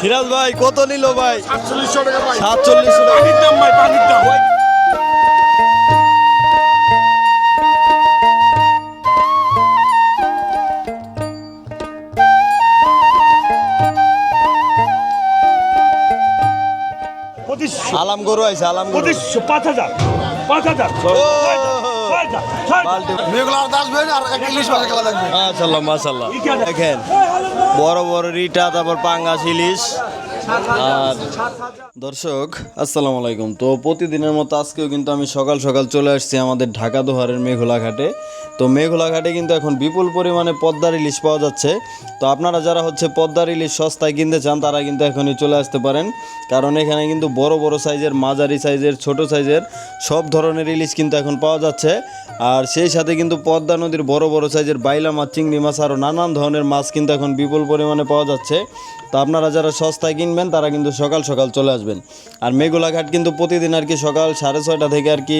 সিরাজ ভাই কত নিল ভাই? সাতচল্লিশশো টাকা ভাই সাতচল্লিশশো টাকা। পানির দাম ভাই পানির দাম। আলাম গরু আইছে আলাম গরু। পাঁচ হাজার। পাঁচ হাজার। মাশাল্লাহ মাশাল্লাহ দেখেন বড় বড় রিটা তারপর পাঙ্গাস ইলিশ। আর দর্শক আসসালামু আলাইকুম। তো প্রতিদিনের মতো আজকেও কিন্তু আমি সকাল সকাল চলে আসছি আমাদের ঢাকা দোহারের মেঘলা ঘাটে। তো মেঘলা ঘাটে কিন্তু এখন বিপুল পরিমাণে পদ্মার ইলিশ পাওয়া যাচ্ছে। তো আপনারা যারা হচ্ছে পদ্মার ইলিশ সস্তায় কিনতে চান, তারা কিন্তু এখনই চলে আসতে পারেন। কারণ এখানে কিন্তু বড় বড় সাইজের মাঝারি সাইজের ছোট সাইজের সব ধরনের ইলিশ কিন্তু এখন পাওয়া যাচ্ছে। আর সেই সাথে কিন্তু পদ্মা নদীর বড় বড় সাইজের বাইলা মাছ, চিংড়ি মাছ আরও নানান ধরনের মাছ কিন্তু এখন বিপুল পরিমাণে পাওয়া যাচ্ছে। তো আপনারা যারা সস্তায় কিনবেন, তারা কিন্তু সকাল সকাল চলে আসবেন। আর মেঘুলাঘাট কিন্তু প্রতিদিন আর কি সকাল সাড়ে ছয়টা থেকে আর কি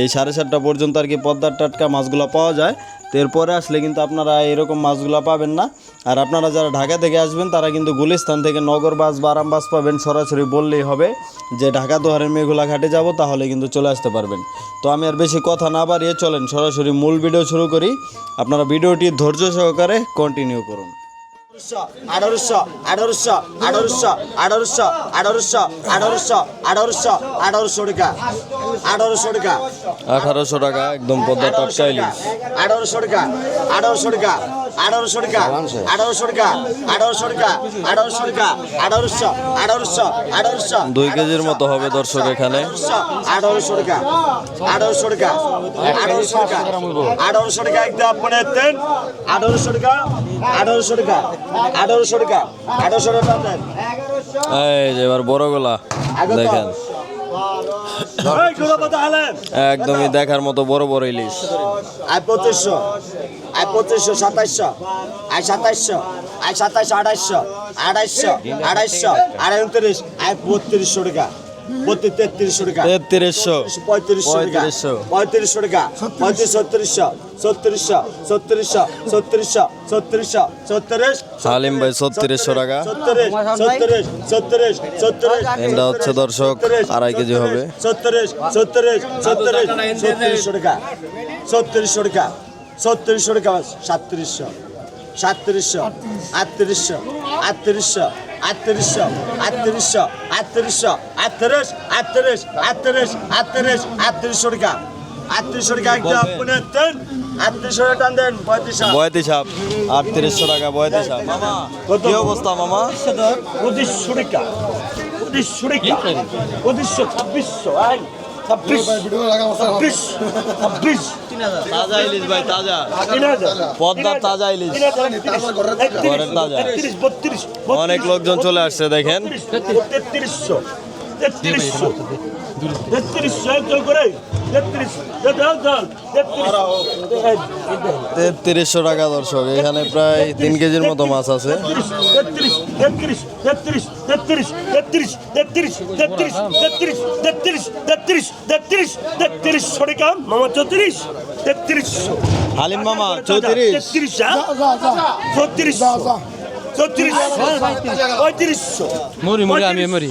এই সাড়ে সাতটা পর্যন্ত আর কি পদ্মার টাটকা মাছগুলো পাওয়া যায় তো এরপরে আসলে কিন্তু আপনারা এরকম মাছগুলো পাবেন না। আর আপনারা যারা ঢাকা থেকে আসবেন, তারা কিন্তু গুলিস্তান থেকে নগর বাস বা আরাম বাস পাবেন, সরাসরি বললেই হবে যে ঢাকা দোহারের মেঘুলা ঘাটে যাব, তাহলে কিন্তু চলে আসতে পারবেন। তো আমি আর বেশি কথা না বাড়িয়ে চলেন, সরাসরি মূল ভিডিও শুরু করি। আপনারা ভিডিওটি ধৈর্য সহকারে কন্টিনিউ করুন। আঠারোশো আঠারোশো আঠারোশো আঠারোশো আঠারোশো আঠারোশো আঠারোশো আঠারোশো টাকা আঠারোশো টাকা আঠারোশো টাকা একদম পদ্মা টাটকা ইলিশ আঠারোশো টাকা আঠারোশো টাকা আঠারোশো টাকা আঠারোশো টাকা আঠারোশো টাকা আঠারোশো টাকা আঠারোশো আঠারোশো আঠারোশো দুই কেজির মতো হবে দর্শক এখানে আঠারোশো টাকা আঠারোশো টাকা আঠারোশো টাকা আঠারোশো টাকা একদম আপনি দেন আঠারোশো টাকা আঠারোশো টাকা আঠারোশো টাকা আঠারোশো টাকা দেন এই যে এবার বড় গোলা দেখেন একদমই দেখার মতো বড় বড় ইলিশ আয় পঁচিশশো আয় পঁচিশশো সাতাইশশো আয় সাতাইশশো আয় সাতাইশশো আঠাইশশো আঠাইশশো আঠাইশশো আড়াই উনত্রিশ আয় বত্রিশশো টাকা তেত্রিশশো টাকা। তেত্রিশশো। পঁয়ত্রিশশো পঁয়ত্রিশশো। পঁয়ত্রিশশো টাকা। পঁয়ত্রিশ ছত্রিশশো ছত্রিশশো ছত্রিশশো ছত্রিশশো ছত্রিশশো ছত্রিশ। হালিম ভাই ছত্রিশশো টাকা। ছত্রিশ ছত্রিশ ছত্রিশ এটা হচ্ছে দর্শক আড়াই কেজি হবে। ছত্রিশ ছত্রিশ ছত্রিশ ছত্রিশশো টাকা। ছত্রিশশো টাকা ছত্রিশশো টাকা সাতত্রিশশো। সাতত্রিশশো আটত্রিশশো আটত্রিশশো আটত্রিশশো আটত্রিশশো আটত্রিশশো আটত্রিশ আটত্রিশ আটত্রিশ আটত্রিশ আটত্রিশশো টাকা। আটত্রিশশো টাকা একটা দেন আটত্রিশশো টাকা টান দেন পঁয়ত্রিশ বয়ত্রিশ হাফ আটত্রিশশো টাকা বয়ত্রিশ হাফ মামা কি অবস্থা মামা? পঁচিশশো টাকা। পঁচিশশো টাকা। পঁচিশশো ছাব্বিশশো আই ছাব্বিশ ছাব্বিশ ছাব্বিশ। তাজা ইলিশ ভাই তাজা। পদ্মার তাজা ইলিশ। ঘরের তাজা। অনেক লোকজন চলে আসছে দেখেন। তেত্রিশশো তেত্রিশশো। তেত্রিশশো টাকা দর্শক এখানে প্রায় তিন কেজির মতো মাছ আছে হালিম মামা চৌত্রিশ চৌত্রিশ পঁয়ত্রিশশো মরি মরি আমি মরি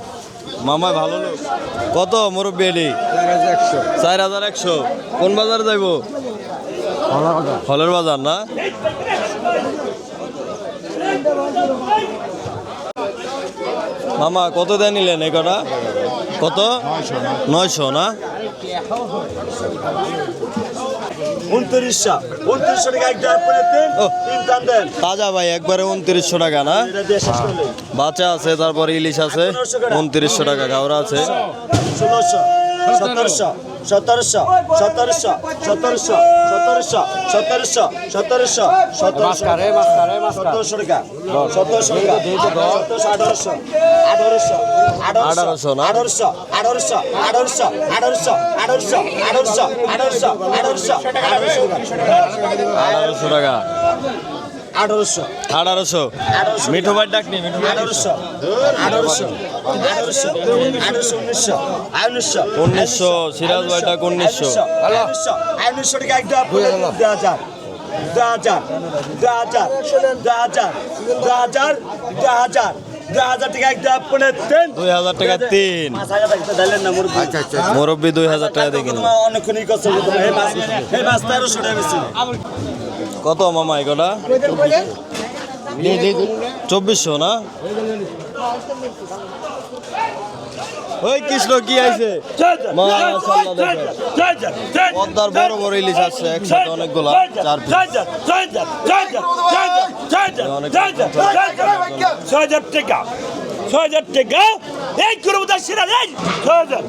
মামা ভালো লোক। কত মুরব্বী এলি? চার হাজার একশো। কোন বাজার যাইব? হলের বাজার না? মামা, কত দেয় নিলেন এই কটা? কত? নয়শো না? উনত্রিশশো। উনত্রিশশো টাকা। তিন টান দেন। তাজা ভাই একবারে উনত্রিশশো টাকা না? বাচ্চা আছে তারপর ইলিশ আছে উনত্রিশশো টাকা ঘাওড়া আছে। ষোলোশো। সতেরোশো সতেরোশো সতেরোশো সতেরোশো সতেরোশো সতেরোশো সতেরোশো সতেরোশো সতেরোশো টাকা সতেরোশো টাকা সতেরোশো আঠারোশো আঠারোশো আঠারোশো? আঠারোশো আঠারোশো আঠারোশো আঠারোশো আঠারোশো আঠারোশো আঠারোশো আঠারোশো আঠারোশো আঠারোশো টাকা। আঠারোশো। আঠারোশো। মিঠু ভাই ডাকনি মিঠু ভাই আঠারোশো। আঠারোশো। আঠারোশো। আঠারোশো উনিশশো। উনিশশো উনিশশো। সিরাজ ভাই ডাক উনিশশো। উনিশশো টাকা একটা দেওয়া যায় দু হাজার দু হাজার দু হাজার দু হাজার দু হাজার মুরব্বী। দুই হাজার টাকা দেখি অনেকক্ষণ কত মামা এগুলা চব্বিশশো না ওই কৃষ্ণ কি দেখেন। পদ্মার বড় বড় ইলিশ আছে একসাথে অনেকগুলা চার অনেক ছয় হাজার টাকা ছয় হাজার টাকা এই করব তার সেরা এই ছয় হাজার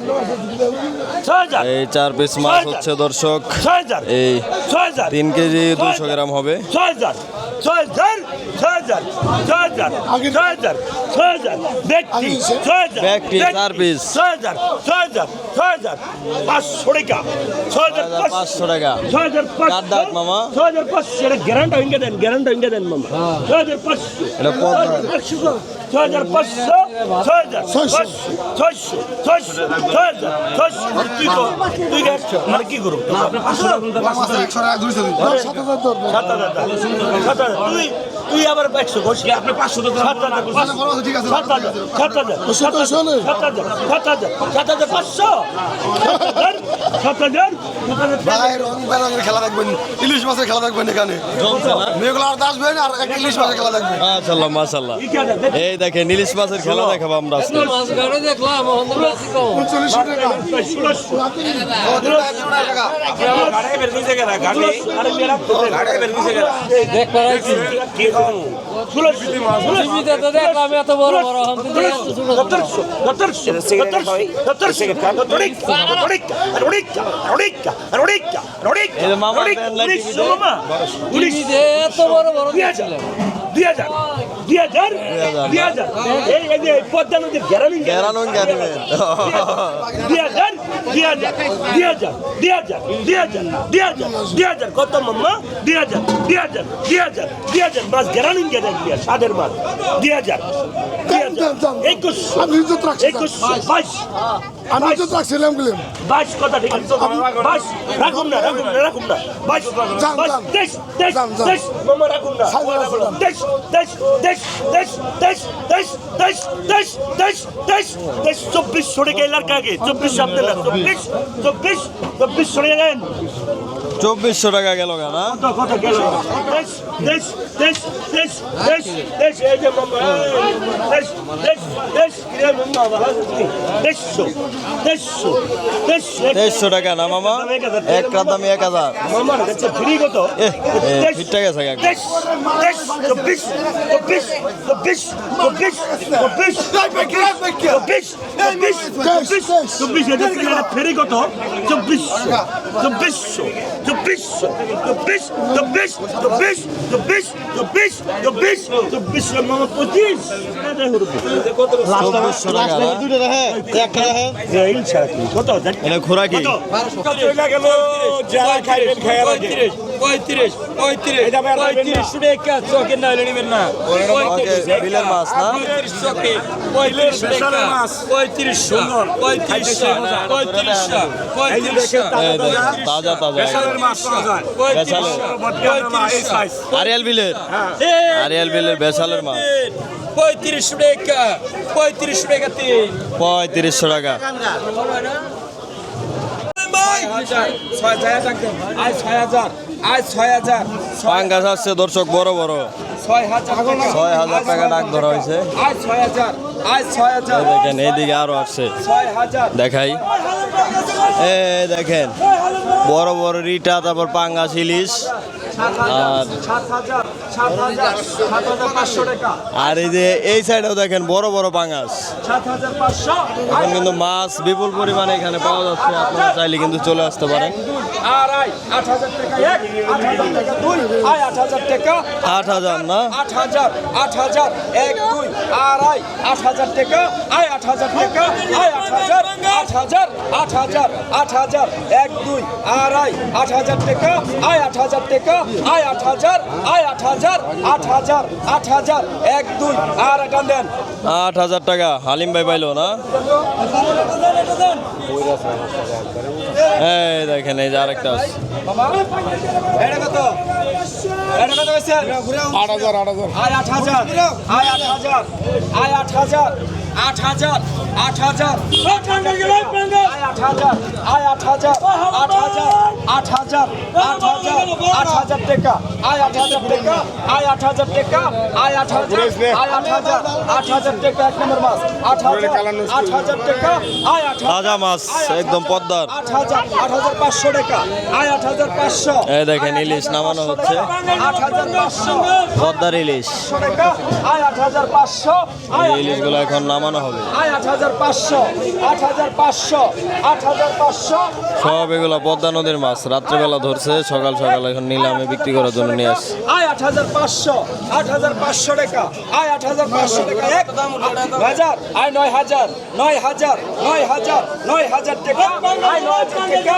ছয় হাজার এই চার পিস মাছ হচ্ছে দর্শক ছয় হাজার এই ছয় হাজার তিন কেজি দুশো গ্রাম হবে ছয় হাজার ছয় হাজার ছয় হাজার ছয় হাজার ছয় হাজার ছয় হাজার ব্যক্তি ছয় হাজার ব্যক্তি, চার piece। ছয় হাজার ছয় হাজার ছয় হাজার পাঁচশো টাকা ছয় হাজার পাঁচশো টাকা ছয় হাজার ডাক মামা? ছয় হাজার পাঁচশো এটা গ্যারান্টি হইঙ্গে দেন গ্যারান্টি হইঙ্গে দেন মামা ছয় হাজার পাঁচশো এটা। ছয় হাজার পাঁচশো মানে কি করব? সাত হাজার সাত হাজার তুই তুই আবার একশো ঘোষ আপনি পাঁচশো সাত হাজার পাঁচশো। ঠিক আছে, সাত হাজার সাত হাজার সাত হাজার সাত হাজার সাত হাজার সাত হাজার পাঁচশো। সাত হাজার ভাই রং খেলা দেখবেন ইলিশ মাছের খেলা দেখবেন এখানে। আর আসবেন আর একটা ইলিশ মাছের খেলা দেখবেন। মাশাল্লাহ মাশাল্লাহ? এই দেখেন ইলিশ মাছের খেলা দেখাবো আমরা আজকে। মাছ গাড়ি দেখলাম টাকা। টাকা। দুই হাজার। দুই হাজার, দুই হাজার। এই- এই যে পদ্মা নদীর গ্যারামি গেরানুন জানিবেন দুই হাজার, দুই হাজার, দুই হাজার, দুই হাজার, দুই হাজার, দুই হাজার, দুই হাজার, কত মাম্মা দুই হাজার দুই হাজার দুই হাজার দুই হাজার মাছ গ্যারানিং গ্যারান সাদের মাছ দুই হাজার দুই দাম, দাম, দাম। হাজার একুশশো আমি ইজ্জত রাখছি, দাম। একুশশো বাইশ আমি তো রাখছিলাম গেলাম বাস কথা ঠিক আছে বাস রাখুন না রাখুন না রাখুন না বাস বাইশ দেশ দেশ। তেইশ মামা রাখুন না দেশ দেশ দেশ দেশ তেইশ দেশ দেশ দেশ তেইশ তেইশ তেইশ চব্বিশ সরে গেলার কাগে চব্বিশ সামনে না চব্বিশ চব্বিশ চব্বিশ সরে গেলেন চব্বিশশো টাকা গেল না তেইশশো টাকা না মামা এক দামি এক হাজার ফিরটা গেছে চব্বিশ চব্বিশ চব্বিশ চব্বিশ চব্বিশ চব্বিশ চব্বিশ চব্বিশ চব্বিশ এটা থেকে এটা ফেরি কত চব্বিশশো চব্বিশশো চব্বিশশো চব্বিশ চব্বিশ চব্বিশ চব্বিশ চব্বিশ চব্বিশ চব্বিশ মামা পঁচিশ? কত? খোরা কি? গেল যারা খাইবেন খাইয়া পঁয়ত্রিশ পঁয়ত্রিশ পঁয়ত্রিশ টাকা চকের না হলে নিবেন না। মাছ না পঁয়ত্রিশ টাকা পঁয়ত্রিশশো পঁয়ত্রিশশো পঁয়ত্রিশশো পঁয়ত্রিশশো তাজা তাজা আরিয়াল বিলের। আরিয়াল বিলের বেসালের মাছ। পঁয়ত্রিশ টাকা পঁয়ত্রিশ টাকা তিন। পঁয়ত্রিশশো টাকা। ছয় হাজার ছয় হাজার। আজ ছয় হাজার পাঙ্গাস আসছে দর্শক বড় বড়। ছয় হাজার টাকা ডাক ধরা হয়েছে। আজ ছয় হাজার আজ ছয় হাজার। দেখেন এইদিকে আরও আসছে। ছয় হাজার। দেখাই। এ দেখেন বড় বড় রিটা তারপর পাঙ্গাস ইলিশ। আর এই যে এই সাইডেও দেখেন বড় বড় পাঁচশো এখন কিন্তু মাছ বিপুল পরিমাণে এখানে পাওয়া যাচ্ছে আপনারা চাইলে কিন্তু চলে আসতে পারেন আট হাজার না আট হাজার আট হাজার এক দুই আড়াই আট হাজার টাকা আয় আট হাজার টাকা আয় আট হাজার আট হাজার আট হাজার আট হাজার এক দুই আড়াই আট হাজার টাকা আয় আট হাজার টাকা আয় আট হাজার আয় আট হাজার আট হাজার আট হাজার এক দুই আর একটা দেন। আট হাজার টাকা হালিম ভাই পাইলো না? এই দেখেন এই যে আরেকটা আছে। আট হাজার আট হাজার আয় আট হাজার আয় আট হাজার আট হাজার আট হাজার আয় আট হাজার আয় আট হাজার আট হাজার আট হাজার আট হাজার আট হাজার টাকা আয় আট হাজার টাকা আয় আট হাজার টাকা আয় আট হাজার আয় আট হাজার আট হাজার টাকা এক নম্বর মাস আট হাজার আট হাজার টাকা আয় আট হাজার মাছ একদম পদ্মার আট হাজার আট হাজার পাঁচশো টাকা আয় আট হাজার পাঁচশো দেখেন ইলিশ নামানো হচ্ছে পাঁচশো পদ্মার ইলিশ। এই ইলিশগুলো এখন নামানো হবে। সব এগুলো পদ্মা নদীর মাছ। রাত্রেবেলা ধরছে, সকাল সকাল এখন নিলামে বিক্রি করার জন্য নিয়ে আসছে। আয় আট হাজার আট হাজার পাঁচশো টাকা আয় আট হাজার পাঁচশো টাকা হাজার নয় হাজার নয় হাজার নয় হাজার নয় হাজার টাকা নয় হাজার টাকা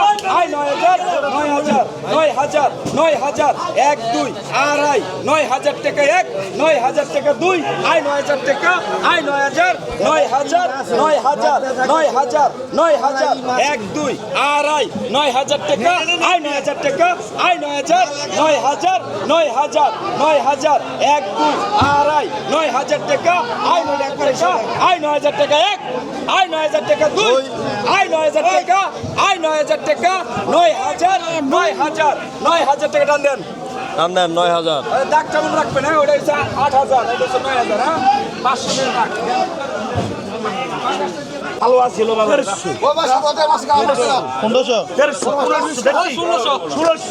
নয় হাজার নয় হাজার নয় হাজার নয় হাজার এক দুই আড়াই নয় হাজার টাকা এক নয় হাজার টাকা দুই আয় নয় হাজার টাকা আয় নয় হাজার নয় হাজার নয় হাজার নয় হাজার নয় হাজার এক দুই আড়াই নয় হাজার টাকা আয় নয় হাজার টাকা আয় নয় হাজার নয় হাজার নয় হাজার নয় হাজার এক দুই আড়াই নয় হাজার টাকা আয় নয় টাকা আয় নয় হাজার টাকা এক আয় নয় হাজার টাকা দুই আয় নয় হাজার টাকা আয় নয় হাজার টাকা নয় হাজার নয় হাজার নয় হাজার টাকা টান দেন দাম দেন নয় হাজার। আরে দাগ কেমন রাখবেন হ্যাঁ? ওটা হচ্ছে আট হাজার, এটা হচ্ছে নয় হাজার হ্যাঁ? পাঁচশো মাছ না পনেরোশো তেরোশো ষোলোশো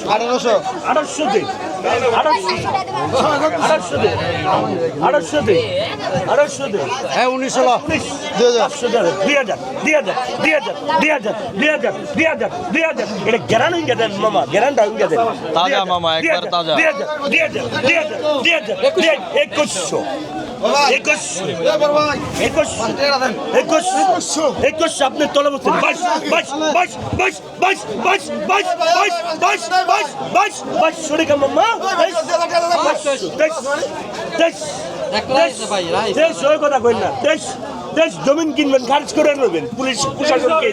আঠারোশো আঠারোশো দে আঠারোশো আঠারোশো দে আঠারোশো দে আঠারোশো দে হ্যাঁ উনিশশো উনিশ পাঁচশো দে দুই হাজার দুই হাজার দুই হাজার দুই হাজার দুই হাজার দুই হাজার দুই হাজার এটা গেরান হয়ে দেন মামা গেরানটা হয়ে দেন তাজা মামা, একবার তাজা। দুই হাজার দুই হাজার দুই হাজার দুই হাজার দুই হাজার একুশশো একুশশো এ বড় ভাই একুশ একুশ একুশ আপনার তলে বসছেন বাইশ বাইশ বাইশ বাইশ বাইশ বাইশ বাইশ বাইশ বাইশ বাইশ বাইশ বাইশ সরে কা মাম্মা তেইশ তেইশ তেইশ তেইশ ওই কথা কই না তেইশ তেইশ জমিন কিনবেন খারিজ করে নেবেন পুলিশ প্রশাসন কে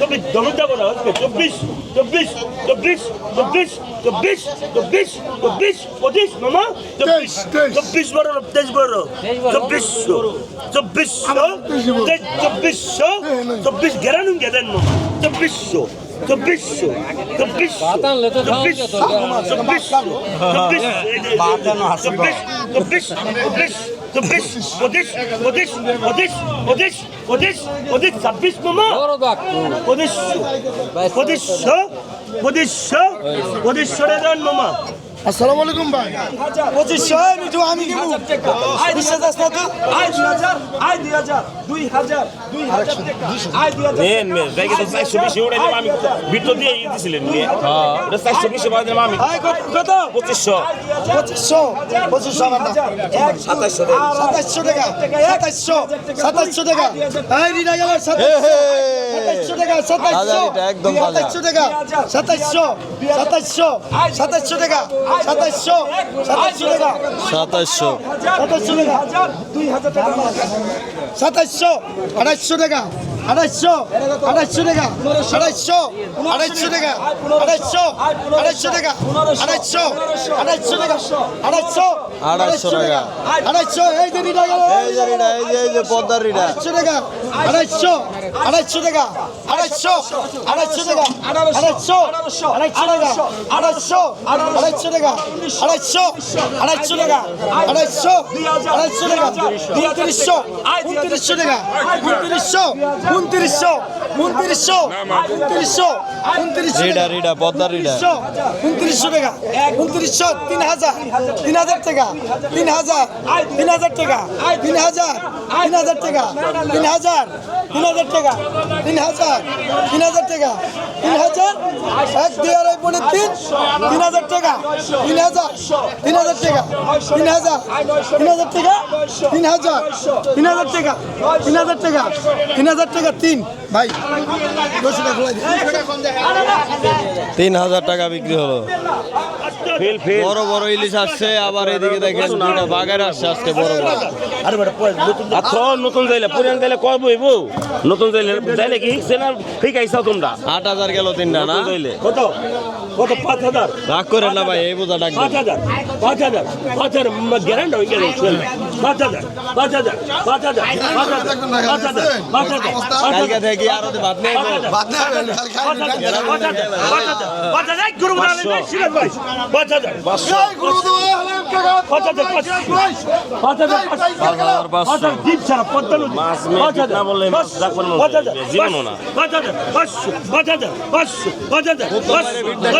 করে। চব্বিশ যাব না হচ্ছে চব্বিশ চব্বিশ চব্বিশ চব্বিশ চব্বিশ চব্বিশ চব্বিশ পঁচিশ মামা চব্বিশ চব্বিশ বড় তেইশ বড় চব্বিশশো চব্বিশশো চব্বিশশো চব্বিশ গেরানুন গেদেন মামা চব্বিশশো চব্বিশশো চব্বিশশো চব্বিশশো চব্বিশশো চব্বিশ চব্বিশ চব্বিশ চব্বিশ পঁচিশ পঁচিশ পঁচিশ পঁচিশ পঁচিশ পঁচিশ ছাব্বিশ মামা। পঁচিশশো পঁচিশশো পঁচিশশো পঁচিশশো রেজন মামা। আসসালামু আলাইকুম ভাই। পঁচিশশো মিঠু আমি দিব আয় দুই হাজার টাকা আয় দুই হাজার আয় দুই হাজার দুই হাজার দুই হাজার আয় দুই হাজার তো চারশো বেশি উড়ে দিলাম আমি ভিতর দিয়ে ইয়ে দিছিলেন নিয়ে। ওটা চারশো বেশি বাড়াই দিলাম আমি। কত পঁচিশশো। পঁচিশশো পঁচিশশো আমার সাতাশশো সাতাশশো টাকা সাতাশশো সাতাশশো টাকা এই রিনা গেল সাতাশশো টাকা সাতাশশো। সাতাশশো টাকা সাতাশশো সাতাশশো সাতাশশো টাকা সাতাশশো। সাতাশশো। টাকা সাতাশশো। সাতাশশো টাকা। দুই হাজার টাকা। সাতাশশো আড়াইশো টাকা। আড়াইশো আড়াইশো টাকা। আড়াইশো আড়াইশো টাকা। আড়াইশো আড়াইশো টাকা। আড়াইশো আড়াইশো টাকা। আড়াইশো আড়াইশো টাকা। আড়াইশো এই যে এই যে রিডা এই যে এই যে পদ্মার আড়াইশো টাকা। আড়াইশো আড়াইশো টাকা আড়াইশো আড়াইশো টাকা আড়াইশো আড়াইশো টাকা আড়াইশো আড়াইশো টাকা আড়াইশো আড়াইশো টাকা আড়াইশো আড়াইশো টাকা উনত্রিশশো উনত্রিশশো টাকা উনত্রিশশো উনত্রিশশো উনত্রিশশো উনত্রিশশো উনত্রিশশো রিডা রিডা পদ্মা রিডা। উনত্রিশশো টাকা উনত্রিশশো তিন হাজার তিন হাজার টাকা তিন হাজার তিন হাজার টাকা তিন হাজার তিন হাজার টাকা তিন হাজার তিন হাজার টাকা। তিন হাজার তিন হাজার টাকা, তিন হাজার, এক দুই আড়াই পনেরো তিন তিন হাজার টাকা, তিন হাজার তিন হাজার টাকা, তিন হাজার তিন হাজার টাকা, তিন হাজার তিন হাজার টাকা, তিন হাজার টাকা, তিন হাজার টাকা, তিন। ভাই তিন হাজার টাকা বিক্রি হলো। ফেল ফেল। বড় বড় ইলিশ আসছে আবার এদিকে দেখেন দুইটা বাঘের আসছে আজকে বড় বড়। আরে নতুন আচ্ছা নতুন যাইলে পুরান যাইলে কয় বইব? নতুন যাইলে যাইলে কি? সেনা ঠিক আইসাও তোমরা? আট হাজার গেল তিনটা না? কত? কত পাঁচ হাজার রাগ করেন না ভাই এই বোঝা ডাক পাঁচ হাজার পাঁচ হাজার পাঁচ হাজার গ্যারান্টি হয়ে গেল পাঁচ হাজার পাঁচ হাজার পাঁচ হাজার পাঁচ হাজার পাঁচ হাজার পাঁচ হাজার পাঁচ কালকে হাজার থেকে আরও ভাত নেই পাঁচ হাজার পাঁচ হাজার পাঁচ হাজার পাঁচ হাজার পাঁচ হাজার এক করব না সিরাজ ভাই পাঁচ হাজার পাঁচ হাজার পাঁচ পাঁচ হাজার পাঁচ হাজার পাঁচশো। পাঁচ হাজার দ্বীপ ছাড়া পদ্মা নদী মাছ মেয়ে পাঁচ হাজার না বললে মাছ রাখবেন না। পাঁচ হাজার জীবনও না। পাঁচ হাজার পাঁচশো পাঁচ হাজার পাঁচশো পাঁচ হাজার পাঁচশো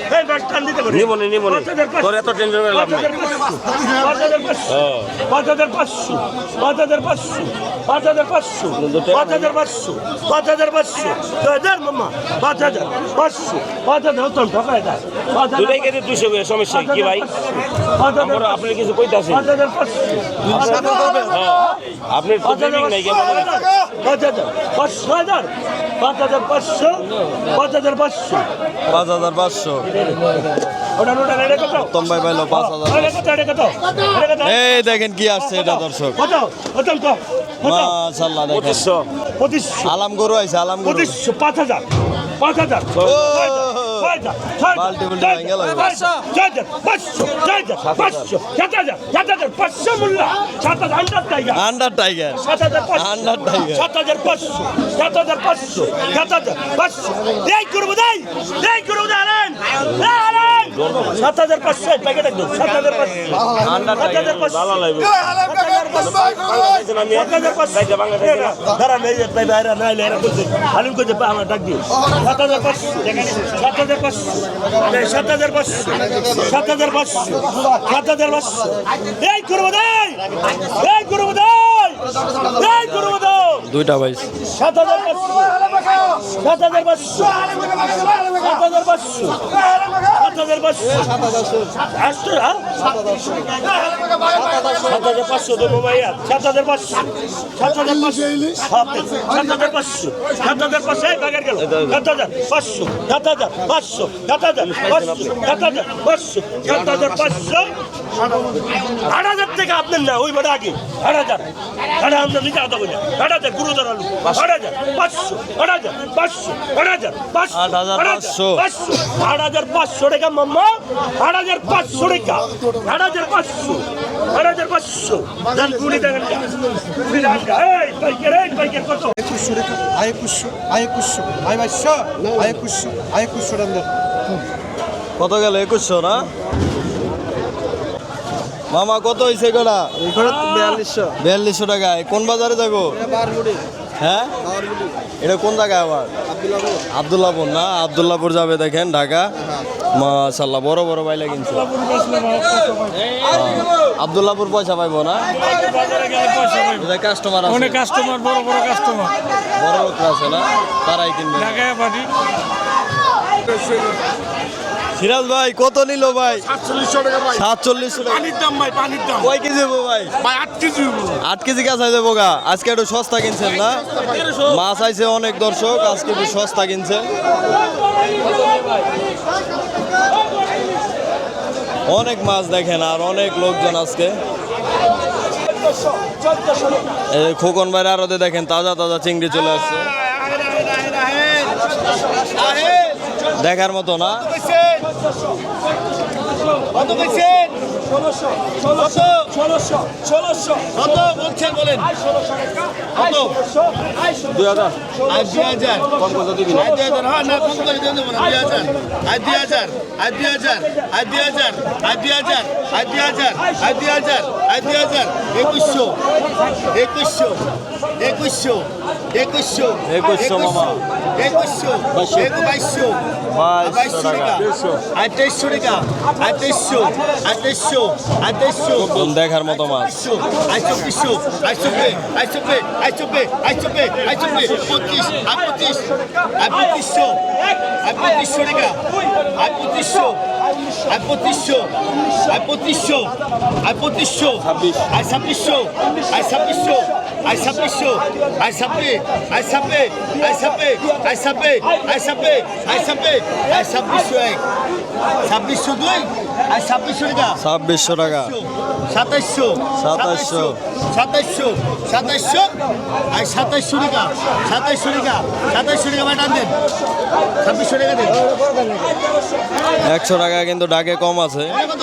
পাঁচ হাজার পাঁচশো এই হালে ভাই এই ব্যাগ টান দিতে পারি নিবনে নিবনে পাঁচ হাজার পাঁচশো। তোর এত টেনশন করে লাভ পাঁচ নাই হাজার পাঁচশো পাঁচ হাজার পাঁচশো পাঁচ হাজার পাঁচশো পাঁচ হাজার পাঁচশো পাঁচ হাজার পাঁচশো পাঁচ হাজার পাঁচশো ছয় হাজার মামা পাঁচ হাজার পাঁচশো পাঁচ হাজার হতো ঠকায় দেয় পাঁচ হাজার দুটাই কেটে দুশো সমস্যা কি ভাই পাঁচ হাজার আমরা আপনি কিছু কইতে আছেন পাঁচ হাজার পাঁচশো পাঁচ হাজার আপনার নাই পাঁচ হাজার পাঁচশো হাজার পাঁচ হাজার পাঁচশো পাঁচ হাজার পাঁচশো পাঁচ হাজার পাঁচশো ওটা ওটা এটা কত উত্তম ভাই পাইলো পাঁচ হাজার এই দেখেন কি আসছে এটা দর্শক। মাশাল্লাহ দেখেন। আলাম গরু আইছে আলাম গরু। পাঁচ হাজার পাঁচ হাজার। আন্ডার টাইগার, সাত হাজার টাইগার। সাত হাজার পাঁচশো, সাত হাজার পাঁচশো, সাত হাজার পাঁচশো, এই করব দেয় এই করব আলেন। সাত হাজার পাঁচশো, এই প্যাকেট একদম, সাত হাজার পাঁচশো, সাত হাজার পাঁচশো, সাত হাজার পাঁচশো, সাত হাজার পাঁচশো, এই। সাত হাজার পাঁচশো, সাত হাজার পাঁচশো, সাত হাজার পাঁচশো, করব দেই, এই করব দেই, এই করব দাও। দুইটা ভাই সাত হাজার পাঁচশো, সাত হাজার পাঁচশো, সাত হাজার পাঁচশো, সাত হাজার পাঁচশো। হ্যাঁ? সাত হাজার পাঁচশো দেবো ভাইয়া সাত হাজার পাঁচশো সাত হাজার পাঁচশো সাত হাজার পাঁচশো সাত হাজার পাঁচশো বাগের গেল সাত হাজার পাঁচশো সাত হাজার পাঁচশো সাত হাজার পাঁচশো সাত হাজার পাঁচশো সাত হাজার পাঁচশো আট হাজার থেকে আপনার না ওই বেড়া আগে আট হাজার আট হাজার নিজে আদা বলে। আট হাজার গুরুদার আলু আট হাজার পাঁচশো আট হাজার পাঁচশো আট হাজার পাঁচশো আট হাজার পাঁচশো। পাঁচশো আট হাজার পাঁচশো টাকা মাম্মা। আট হাজার পাঁচশো টাকা। আট হাজার পাঁচশো আট হাজার পাঁচশো। দেন কুড়ি টাকা কুড়ি টাকা এই পাইকার এই পাইকার কত? একুশশো টাকা আয় একুশশো আয় একুশশো আয় বাইশশো আয় একুশশো আয় একুশশো টাকা। কত গেল একুশশো না? মামা কত হয়েছে গোটা বিয়াল্লিশশো। বিয়াল্লিশশো টাকায়। কোন বাজারে যাব? হ্যাঁ? এটা কোন জায়গায় আবার? আবদুল্লাপুর। না? আবদুল্লাপুর যাবে দেখেন ঢাকা। মাশাল্লাহ বড় বড় বাইলে কিনছে। আবদুল্লাপুর পয়সা পাইবো না? কাস্টমার আছে। কাস্টমার বড় বড় কাস্টমার বড় লোকরা আছে না? তারাই কিনবে। ঢাকায় পার্টি সিরাজ ভাই কত নিল ভাই? সাতচল্লিশশো টাকা ভাই। সাতচল্লিশশো টাকা। পানির দাম ভাই পানির দাম। কয় কেজি দেবো ভাই? ভাই আট কেজি আট কেজি গা। আজকে একটু সস্তা কিনছেন না? মাছ আইছে অনেক দর্শক আজকে একটু সস্তা কিনছে অনেক মাছ দেখেন আর অনেক লোকজন আজকে। খোকন ভাইয়ের আরতে দেখেন তাজা তাজা চিংড়ি চলে আসছে দেখার মতো না কত বলছেন ষোলোশো ষোলোশো ষোলোশো ষোলোশো কত বলছেন বলেন আয় ষোলোশো টাকা আয় ষোলোশো আয় দুই হাজার আর দুই হাজার কম কত দিবি আর দুই হাজার হ্যাঁ না কম করে দিয়ে দেবো না দুই হাজার আর দুই হাজার আর দুই হাজার আর দুই হাজার আর দুই হাজার আর দুই হাজার আর দুই হাজার আর দুই হাজার একুশশো একুশশো দেখার মতো মাছ? আর পঁচিশশো আর পঁচিশশো আর পঁচিশশো আর ছাব্বিশশো আর ছাব্বিশশো আর ছাব্বিশশো আর ছাব্বিশ আর ছাব্বিশ আর ছাব্বিশ আর ছাব্বিশ আর ছাব্বিশ আর ছাব্বিশ আর ছাব্বিশশো এক। ছাব্বিশশো দুই আর ছাব্বিশশো টাকা। ছাব্বিশশো টাকা সাতাইশশো। সাতাইশশো। সাতাইশশো। সাতাইশশো। আর সাতাইশশো টাকা। সাতাইশশো টাকা। সাতাইশশো টাকা বাটান দেন। ছাব্বিশশো টাকা দেন। একশো টাকা কিন্তু ডাকে কম আছে। কত?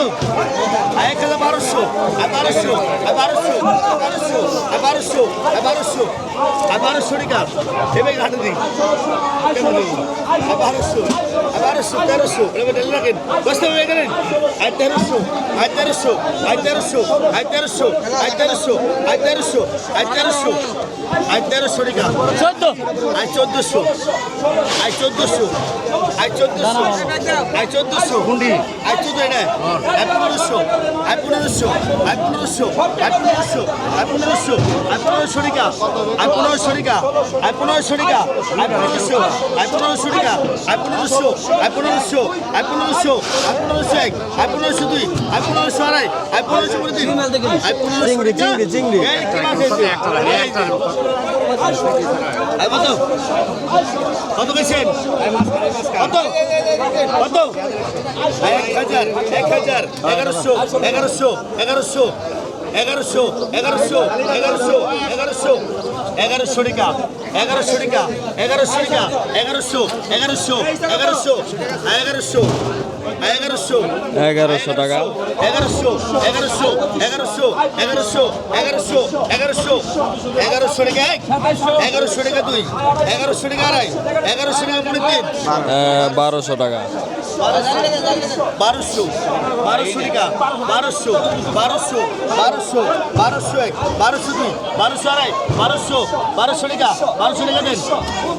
এক হাজার বারোশো। আর বারোশো। আর বারোশো। আর বারোশো। আর বারোশো। আর বারোশো। আর বারোশো টাকা। এবার ঘাটে দিই। বারোশো। তেরোশো ঢেলে রাখেন। বসতে হবে এখানে আর তেরোশো আর তেরোশো আর তেরোশো আর তেরোশো আর তেরোশো আর তেরোশো আর তেরোশো আর তেরোশো টাকা চোদ্দ। আর চোদ্দশো আর চোদ্দশো আর চোদ্দশো আর চোদ্দশো হুন্ডি আর চোদ্দ এটা আর পনেরোশো আর পনেরোশো আর পনেরোশো আর পনেরোশো আর পনেরোশো আর পনেরোশো টাকা আর পনেরোশো টাকা আর পনেরোশো টাকা আর পনেরোশো আর পনেরোশো টাকা আর পনেরোশো আর আই পনেরোশো আই পনেরোশো আই পনেরোশো এক আই পনেরোশো দুই আই পনেরোশো আড়াই আই পনেরোশো কুড়ি তিন। আই পনেরোশো কত কত বেশি কত? কত? এক হাজার এক হাজার এগারোশো এগারোশো এগারোশো। এগারোশো এগারোশো এগারোশো এগারোশো এগারোশো টাকা এগারোশো টাকা এগারোশো টাকা এগারোশো এগারোশো এগারোশো এগারোশো এগারোশো এগারোশো টাকা এগারোশো এগারোশো এগারোশো এগারোশো এগারোশো এগারোশো এগারোশো টাকা এক এগারোশো টাকা দুই এগারোশো টাকা আড়াই এগারোশো টাকা পনেরো তিন বারোশো টাকা বারোশো বারোশো টাকা বারোশো বারোশো বারোশো বারোশো এক বারোশো দুই বারোশো আড়াই বারোশো বারোশো টাকা বারোশো টাকা দেন।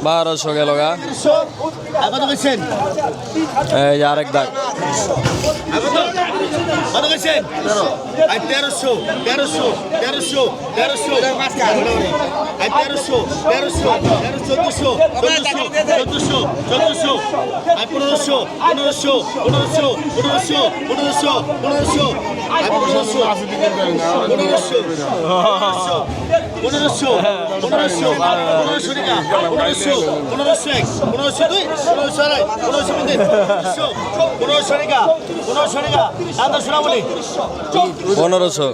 বারোশো গেল গা। কত এই আরেক দাগ। কত বেছেন আর তেরোশো তেরোশো তেরোশো তেরোশো আর তেরোশো তেরোশো তেরো চোদ্দশো চোদ্দশো চোদ্দশো চোদ্দশো আর পনেরোশো পনেরোশো পনেরোশো পনেরোশো পনেরোশো পনেরোশো আর পনেরোশো পনেরোশো পনেরোশো পনেরোশো পনেরোশো টাকা পনেরোশো পনেরোশো এক পনেরোশো দুই পনেরোশো আড়াই পনেরোশো তিন পনেরোশো টাকা পনেরোশো টাকা দাদা শোনা বলি পনেরোশো